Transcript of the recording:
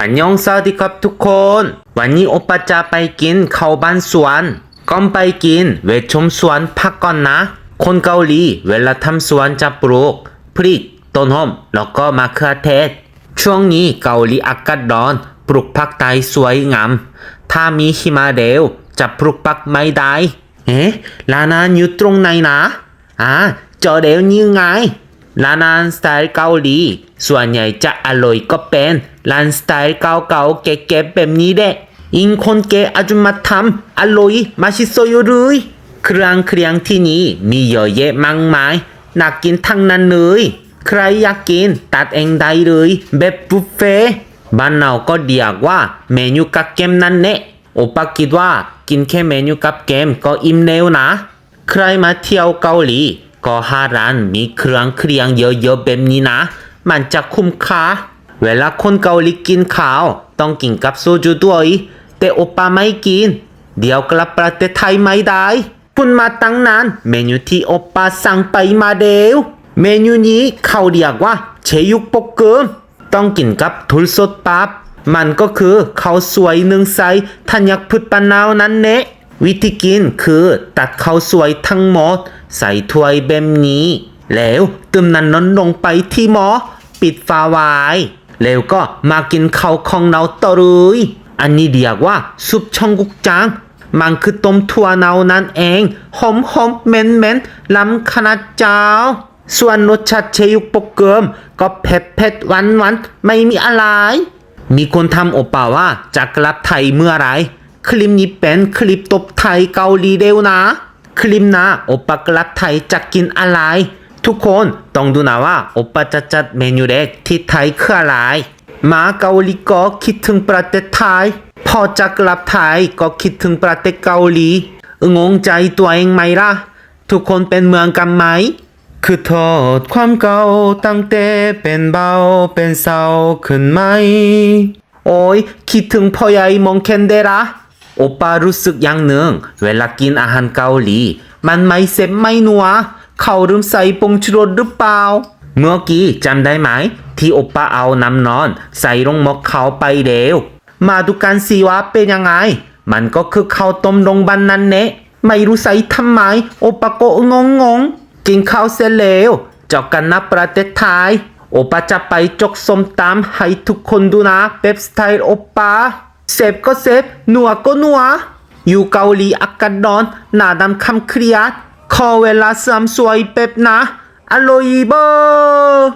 อันยองสวัสดีครับทุกคน วันนี้โอปาจะไปกินข้าวบ้านสวนก่อนไปกินเวชมสวนพักก่อนนะ คนเกาหลีเวลาทำสวนจะปลูกพริกต้นหอมแล้วก็มะเขือเทศ ช่วงนี้เกาหลีอากาศร้อน ปลูกผักไทยสวยงาม ถ้ามีหิมะเร็วจะปลูกผักไม่ได้เอ๊ะร้านนั้นอยู่ตรงไหนนะอ่าเจอเดี๋ยวนี้ไง ร้านอาหารสไตล์เกาหลี ส่วนใหญ่จะอร่อยก็เป็นร้านสไตล์เก่าๆเก๋ๆแบบนี้แหละอิงคนแก่อาจุมาทำอร่อยมาชิโซยเลยเครื่องเครื่องที่นี่มีเยอะแยะมากมายน่ากินทั้งนั้นเลย ใครอยากกินตัดเองได้เลยแบบบุฟเฟ่บ้านเราก็เรียกว่าเมนูกับเกมนั่นแหละโอปาคิดว่ากินแค่เมนูกับเกมก็อิ่มแล้วนะ ใครมาเที่ยวเกาหลี ก็ห้าร้านมีเครื่องเครียงเยอะๆแบบนี้นะ มันจะคุ้มค่าเวลาคนเกาหลีกินข้าว ต้องกินกับโซจูด้วย แต่โอปาไม่กิน เดี๋ยวกลับประเทศไทยไม่ได้พูดมาตั้งนาน เมนูที่โอปาสั่งไปมาเดียวเมนูนี้เขาเรียกว่าเชยุกปกเกิมต้องกินกับทุลสดปับมันก็คือข้าวสวยหนึ่งใส่ธัญพืชปะนาวนั่นเนะวิธีกินคือตัดข้าวสวยทั้งหมดใส่ถ้วยแบบนี้ แล้วตึมนั้นน้นลงไปที่หม้อปิดฝาไว้แล้วก็มากินข้าวของเราต่อเลยอันนี้เรียกว่าซุปช่องกุกจาง มันคือต้มถั่วเนานั่นเองหอมหอมเหม็นเหม็นล้ำขนาดเจ้า ส่วนรสชาติเชยุกปกเกิม ก็เผ็ดเผ็ดหวานหวานไม่มีอะไร มีคนทำโอปาว่าจะกลับไทยเมื่อไร คลิปนี้เป็นคลิปตบไทยเกาหลีเร็วนะ คลิปหนะโอปากลับไทยจะกินอะไร ทุกคนต้องดูนะว่าโอปาจะจัดเมนูเด็กที่ไทยคืออะไรมาเกาหลีก็คิดถึงประเทศไทย พอจะกลับไทยก็คิดถึงประเทศเกาหลีงงใจตัวเองไหมล่ะ ทุกคนเป็นเมืองกันไหม คือโทษความเก่าตั้งแต่เป็นเบาเป็นเศร้าขึ้นไหม โอ้ยคิดถึงพ่อใหญ่มองเคนเดระ โอปารู้สึกอย่างหนึ่ง เวลากินอาหารเกาหลี มันไม่เซ็บไม่นัวเขาลืมใส่ปงชูรสหรือเปล่า เมื่อกี้จำได้ไหม ที่โอปาเอาน้ำนอน ใส่ลงหมกเขาไปเร็วมาดูกันสิว่าเป็นยังไง มันก็คือข้าวต้มลงบันนั่นเนะไม่รู้ใส่ทำไม โอปาก็งงงกินข้าวเสร็จแล้วเจากันนะประเทศไทยโอปาจะไปจกส้มตำให้ทุกคนดูนะแบบสไตล์โอปา เซฟก็เซฟหนัวก็หนัว อยู่เกาหลีอากาศร้อน หน้าดำคำเครียดขอเวลาสามสวยเป๊บนะอร่อยเบอร์